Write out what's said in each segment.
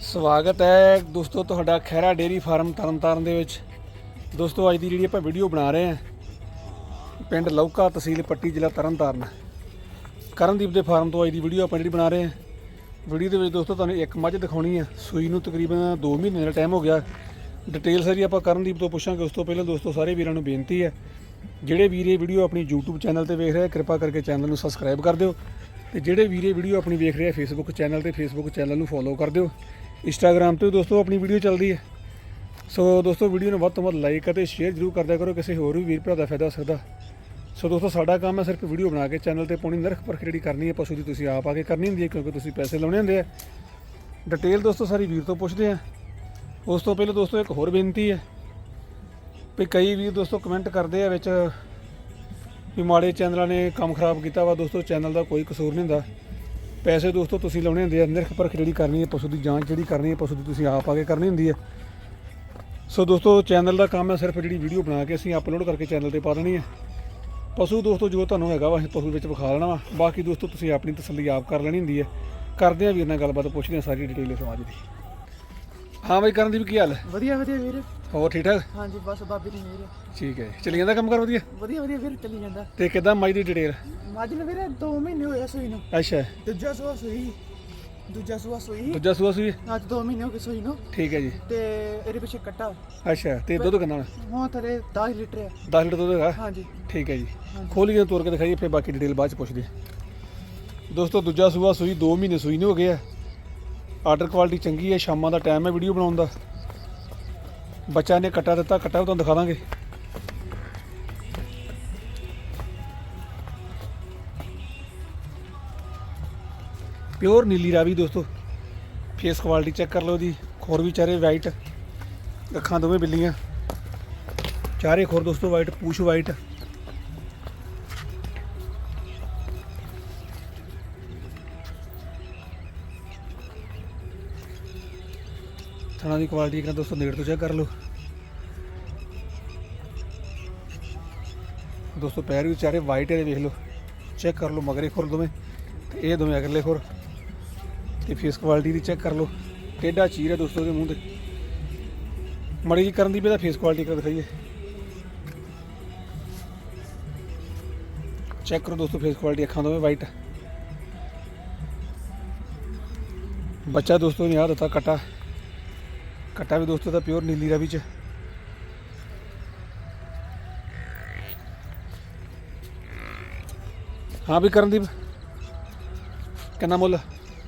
ਸਵਾਗਤ ਹੈ ਦੋਸਤੋ ਤੁਹਾਡਾ ਖੈਰਾ ਡੇਰੀ ਫਾਰਮ ਤਰਨਤਾਰਨ ਦੇ ਵਿੱਚ। ਦੋਸਤੋ ਅੱਜ ਦੀ ਜਿਹੜੀ ਆਪਾਂ ਵੀਡੀਓ ਬਣਾ ਰਹੇ ਹਾਂ, ਪਿੰਡ ਲੌਕਾ ਤਹਿਸੀਲ ਪੱਟੀ ਜ਼ਿਲ੍ਹਾ ਤਰਨਤਾਰਨ। ਕਰਨਦੀਪ ਦੇ ਫਾਰਮ ਤੋਂ ਅੱਜ ਦੀ ਵੀਡੀਓ ਆਪਾਂ ਜਿਹੜੀ ਬਣਾ ਰਹੇ ਹਾਂ। ਵੀਡੀਓ ਦੇ ਵਿੱਚ ਦੋਸਤੋ ਤੁਹਾਨੂੰ ਇੱਕ ਮੱਝ ਦਿਖਾਉਣੀ ਹੈ, ਸੂਈ ਨੂੰ ਤਕਰੀਬਨ 2 ਮਹੀਨੇ ਦਾ ਟਾਈਮ ਹੋ ਗਿਆ। ਡਿਟੇਲ ਸਾਰੀ ਆਪਾਂ ਕਰਨਦੀਪ ਤੋਂ ਪੁੱਛਾਂਗੇ, ਉਸ ਤੋਂ ਪਹਿਲਾਂ ਦੋਸਤੋ ਸਾਰੇ ਵੀਰਾਂ ਨੂੰ ਬੇਨਤੀ ਹੈ, ਜਿਹੜੇ ਵੀਰ ਇਹ ਵੀਡੀਓ ਆਪਣੀ YouTube ਚੈਨਲ ਤੇ ਵੇਖ ਰਹੇ ਆ, ਕਿਰਪਾ ਕਰਕੇ ਚੈਨਲ ਨੂੰ ਸਬਸਕ੍ਰਾਈਬ ਕਰ ਦਿਓ। ਤੇ ਜਿਹੜੇ ਵੀਰ ਇਹ ਵੀਡੀਓ ਆਪਣੀ ਵੇਖ ਰਹੇ ਆ ਫੇਸਬੁੱਕ ਚੈਨਲ ਤੇ ਫੇਸਬੁੱਕ ਚੈਨਲ ਨੂੰ ਫੋਲੋ ਕਰ ਦਿਓ। ਇੰਸਟਾਗ੍ਰam ਤੇ ਵੀ ਦੋਸਤੋ ਆਪਣੀ ਵੀਡੀਓ ਚੱਲਦੀ ਹੈ। ਸੋ ਦੋਸਤੋ ਵੀਡੀਓ ਨੂੰ ਵੱਧ ਤੋਂ ਵੱਧ ਲਾਈਕ ਅਤੇ ਸ਼ੇਅਰ ਜ਼ਰੂਰ ਕਰਦਿਆ ਕਰੋ, ਕਿਸੇ ਹੋਰ ਵੀ ਵੀਰ ਭਰਾ ਦਾ ਫਾਇਦਾ ਹੋ ਸਕਦਾ। ਸੋ ਦੋਸਤੋ ਸਾਡਾ ਕੰਮ ਹੈ ਸਿਰਫ ਵੀਡੀਓ ਬਣਾ ਕੇ ਚੈਨਲ ਤੇ ਪਾਉਣੀ ਨਰਖ ਪਰਖ ਜਿਹੜੀ ਕਰਨੀ ਹੈ, ਪਸ਼ੂ ਦੀ ਤੁਸੀਂ ਆਪ ਆ ਕੇ ਕਰਨੀ ਹੁੰਦੀ ਹੈ, ਕਿਉਂਕਿ ਤੁਸੀਂ ਪੈਸੇ ਲਾਉਣੇ ਹੁੰਦੇ ਆ। ਡਿਟੇਲ ਦੋਸਤੋ ਸਾਰੀ ਵੀਰ ਤੋਂ ਪੁੱਛਦੇ ਆ ਉਸ ਤੋਂ ਪਹਿਲਾਂ ਦੋਸਤੋ ਇੱਕ ਹੋਰ ਬੇਨਤੀ ਹੈ ਵੀ ਕਈ ਵੀਰ ਦੋਸਤੋ ਕਮੈਂਟ ਕਰਦੇ ਆ ਵਿੱਚ ਵੀ ਮਾੜੇ ਚੈਨਲਾਂ ਨੇ ਕੰਮ ਖਰਾਬ ਕੀਤਾ ਵਾ। ਦੋਸਤੋ ਚੈਨਲ ਦਾ ਕੋਈ ਕਸੂਰ ਨਹੀਂ ਹੁੰਦਾ। ਪੈਸੇ ਦੋਸਤੋ ਤੁਸੀਂ ਲਾਉਣੇ ਹੁੰਦੇ ਆ, ਨਿਰਖ ਪਰਖ ਜਿਹੜੀ ਕਰਨੀ ਹੈ, ਪਸ਼ੂ ਦੀ ਜਾਂਚ ਜਿਹੜੀ ਕਰਨੀ ਹੈ, ਪਸ਼ੂ ਦੀ ਤੁਸੀਂ ਆਪ ਆ ਕੇ ਕਰਨੀ ਹੁੰਦੀ ਹੈ। ਸੋ ਦੋਸਤੋ ਚੈਨਲ ਦਾ ਕੰਮ ਹੈ ਸਿਰਫ ਜਿਹੜੀ ਵੀਡੀਓ ਬਣਾ ਕੇ ਅਸੀਂ ਅਪਲੋਡ ਕਰਕੇ ਚੈਨਲ ਤੇ ਪਾ ਦੇਣੀ ਹੈ। ਪਸ਼ੂ ਦੋਸਤੋ ਜੋ ਤੁਹਾਨੂੰ ਹੈਗਾ ਵਾ, ਅਸੀਂ ਪਸ਼ੂ ਵਿੱਚ ਵਿਖਾ ਲੈਣਾ ਵਾ। ਬਾਕੀ ਦੋਸਤੋ ਤੁਸੀਂ ਆਪਣੀ ਤਸੱਲੀ ਆਪ ਕਰ ਲੈਣੀ ਹੁੰਦੀ ਹੈ। ਕਰਦੇ ਆ ਵੀਰ ਨਾਲ ਗੱਲਬਾਤ, ਪੁੱਛਦੇ ਆ ਸਾਰੀ ਡਿਟੇਲ ਇਸ ਅੱਜ ਦੀ। ਹਾਂ ਬਈ ਕਰਨ ਦੀ ਵੀ ਕੀ ਹਾਲ ਹੈ? ਵਧੀਆ ਵਧੀਆ ਵੀਰ। ਹੋਰ ਠੀਕ ਠਾਕ? ਹਾਂਜੀ ਬਸ ਬਾਬੇ ਦੀ ਮਿਹਰ ਹੈ। ਠੀਕ ਹੈ। ਚੱਲੀ ਜਾਂਦਾ ਕੰਮ ਕਰ ਵਧੀਆ? ਵਧੀਆ ਵਧੀਆ ਵੀਰ ਚੱਲੀ ਜਾਂਦਾ। ਤੇ ਕਿਦਾਂ ਮਾਈ ਦੀ ਡਿਟੇਲ ਮੱਝ ਨੂੰ ਵੀਰੇ 2 ਮਹੀਨੇ ਹੋਏ ਆ ਸੂਈ ਨੂੰ। ਅੱਛਾ। ਦੂਜਾ ਸੂਆ ਸੂਈ। ਦੂਜਾ ਸੂਆ ਸੂਈ। ਦੂਜਾ ਸੂਆ ਸੂਈ? ਅੱਜ 2 ਮਹੀਨੇ ਹੋ ਗਏ ਸੂਈ ਨੂੰ। ਠੀਕ ਹੈ ਜੀ। ਤੇ ਇਹਦੇ ਪਿੱਛੇ ਕੱਟਾ। ਅੱਛਾ ਤੇ ਦੁੱਧ ਕਿੰਨਾ ਹੁਣ? ਥਲੇ 10 ਲੀਟਰ ਆ 10 ਲੀਟਰ ਦੁੱਧ ਹੈਗਾ? ਹਾਂਜੀ। ਠੀਕ ਹੈ ਜੀ। ਹਾਂਜੀ। ਖੋਲੀਏ ਤੋੜ ਕੇ ਦਿਖਾਈਏ ਫਿਰ ਬਾਕੀ ਡਿਟੇਲ ਬਾਅਦ ਚ ਪੁੱਛਦੇ ਹਾਂ। ਦੋਸਤੋ ਦੂਜਾ ਸੂਆ ਸੂਈ 2 ਮਹੀਨੇ ਸੂਈ ਨਹੀਂ ਹੋ ਗਏ ਆ। ਆਰਡਰ ਕੁਆਲਿਟੀ ਚੰਗੀ ਹੈ, ਸ਼ਾਮਾਂ ਦਾ ਟਾਈਮ ਹੈ ਵੀਡੀਓ ਬਣਾਉਣ ਦਾ। ਬੱਚਾ ਨੇ ਕੱਟਾ ਦਿੱਤਾ, ਕੱਟਾ ਵੀ ਤੁਹਾਨੂੰ ਦਿਖਾ ਦਾਂਗੇ। ਪਿਓਰ ਨੀਲੀ ਰਾਵੀ ਦੋਸਤੋ ਫੇਸ ਕੁਆਲਿਟੀ ਚੈੱਕ ਕਰ ਲਓ ਜੀ। ਖੋਰ ਵੀ ਚਾਰੇ ਵਾਈਟ ਅੱਖਾਂ ਦੋਵੇਂ ਬਿੱਲੀਆਂ। ਚਾਰੇ ਖੋਰ ਦੋਸਤੋ ਵਾਈਟ ਪੂਛ ਵਾਈਟ ਥਣਾ ਦੀ ਕੁਆਲਿਟੀ ਕਿੰਨਾ ਦੋਸਤੋ ਨੇੜ ਤੋਂ ਚੈੱਕ ਕਰ ਲਓ। ਦੋਸਤੋ, ਪੈਰ ਵੀ ਚਾਰੇ ਵਾਈਟ ਹੈ, ਵੇਖ ਲਓ। ਚੈੱਕ ਕਰ ਲਓ ਮਗਰੇ ਖੁਰ ਦੋਵੇਂ, ਤੇ ਇਹ ਦੋਵੇਂ ਅਗਲੇ ਖੁਰ। ਤੇ ਫੇਸ ਕੁਆਲਿਟੀ ਦੀ ਚੈੱਕ ਕਰ ਲਓ। ਟੇਡਾ ਚੀਰ ਹੈ ਦੋਸਤੋ ਦੇ ਮੂੰਹ ਤੇ। ਮੜੀ ਜੀ ਕਰਨ ਦੀ ਵੀ ਤਾਂ ਫੇਸ ਕੁਆਲਿਟੀ ਕਰ ਦਿਖਾਈਏ। ਚੈੱਕ ਕਰੋ ਦੋਸਤੋ ਫੇਸ ਕੁਆਲਿਟੀ ਅੱਖਾਂ ਦੋਵੇਂ ਵਾਈਟ ਬੱਚਾ ਦੋਸਤੋ ਨੇ ਆ ਦਿੱਤਾ ਕਟਾ। ਕਟਾ ਵੀ ਦੋਸਤੋ ਦਾ ਪਿਓਰ ਨੀਲੀ ਰਾਵੀ ਚ। ਹਾਂ ਵੀ ਕਰਨਦੀਪ ਕਿੰਨਾ ਮੁੱਲ?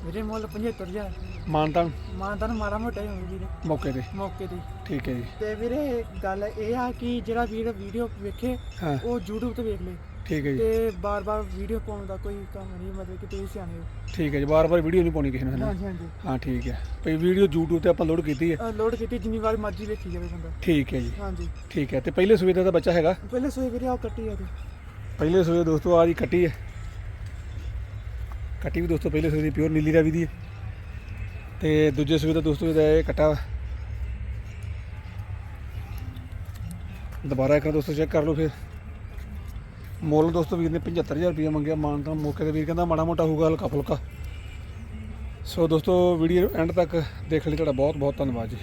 ਵੀਰੇ ਮੁੱਲ 75000 ਮਾਨਤਾਨ। ਮਾਨਦਾਨ ਮਾੜਾ ਮੋਟਾ ਹੀ ਹੋਊ ਵੀਰੇ। ਮੌਕੇ ਤੇ। ਮੌਕੇ ਤੇ। ਠੀਕ ਹੈ ਜੀ। ਤੇ ਵੀਰੇ ਗੱਲ ਇਹ ਆ ਕਿ ਜਿਹੜਾ ਵੀਰ ਵੀਡੀਓ ਵੇਖੇ ਹਾਂ। ਉਹ YouTube ਤੇ ਵੇਖ ਲੇ ਠੀਕ ਹੈ ਜੀ। ਤੇ ਬਾਰ-ਬਾਰ ਵੀਡੀਓ ਪਾਉਣ ਦਾ ਕੋਈ ਕੰਮ ਨਹੀਂ ਮਤਲਬ ਕਿ ਤੁਸੀਂ ਸਿਆਣੇ ਹੋ। ਠੀਕ ਹੈ ਜੀ ਬਾਰ-ਬਾਰ ਵੀਡੀਓ ਨਹੀਂ ਪਾਉਣੀ ਕਿਸੇ ਨੂੰ ਹੈ ਨਾ? ਹਾਂਜੀ ਹਾਂਜੀ। ਹਾਂ ਠੀਕ ਹੈ। ਭਈ ਵੀਡੀਓ YouTube ਤੇ ਆਪਾਂ ਲੋਡ ਕੀਤੀ ਹੈ। ਲੋਡ ਕੀਤੀ ਜਿੰਨੀ ਵਾਰ ਮਰਜ਼ੀ ਵੇਖੀ ਜਾਵੇ ਬੰਦਾ। ਠੀਕ ਹੈ ਜੀ। ਹਾਂਜੀ। ਠੀਕ ਹੈ ਤੇ ਪਹਿਲੇ ਸੂਏ ਦਾ ਤਾਂ ਬੱਚਾ ਹੈਗਾ? ਪਹਿਲੇ ਸੋਏ ਵੀਰੇ ਆਹ ਕੱਟੀ ਆ ਤੇ। ਪਹਿਲੇ ਸੂਏ ਦੋਸਤੋ ਆ ਜੀ ਕੱਟੀ ਹੈ। ਕੱਟੀ ਵੀ ਦੋਸਤੋ ਪਹਿਲੇ ਸੂਏ ਦੀ ਪਿਓਰ ਨੀਲੀ ਰਾਵੀ ਦੀ ਹੈ। ਤੇ ਦੂਜੇ ਸੂਏ ਦਾ ਦੋਸਤੋ ਇਹਦਾ ਇਹ ਕਟਾ ਦੁਬਾਰਾ ਇੱਕ ਵਾਰ ਦੋਸਤੋ ਚੈੱਕ ਕਰ ਲਓ ਫਿਰ। ਮੁੱਲ ਦੋਸਤੋ ਵੀਰ ਨੇ 75000 ਰੁਪਏ ਮੰਗਿਆ, ਮਾਨ ਤਾਂ ਮੌਕੇ ਤੇ ਵੀਰ ਕਹਿੰਦਾ ਮਾੜਾ ਮੋਟਾ ਹੋਊਗਾ, ਹਲਕਾ ਫੁਲਕਾ। ਸੋ ਦੋਸਤੋ ਵੀਡੀਓ ਐਂਡ ਤੱਕ ਦੇਖਣ ਲਈ, ਤੁਹਾਡਾ ਬਹੁਤ ਬਹੁਤ ਧੰਨਵਾਦ ਜੀ।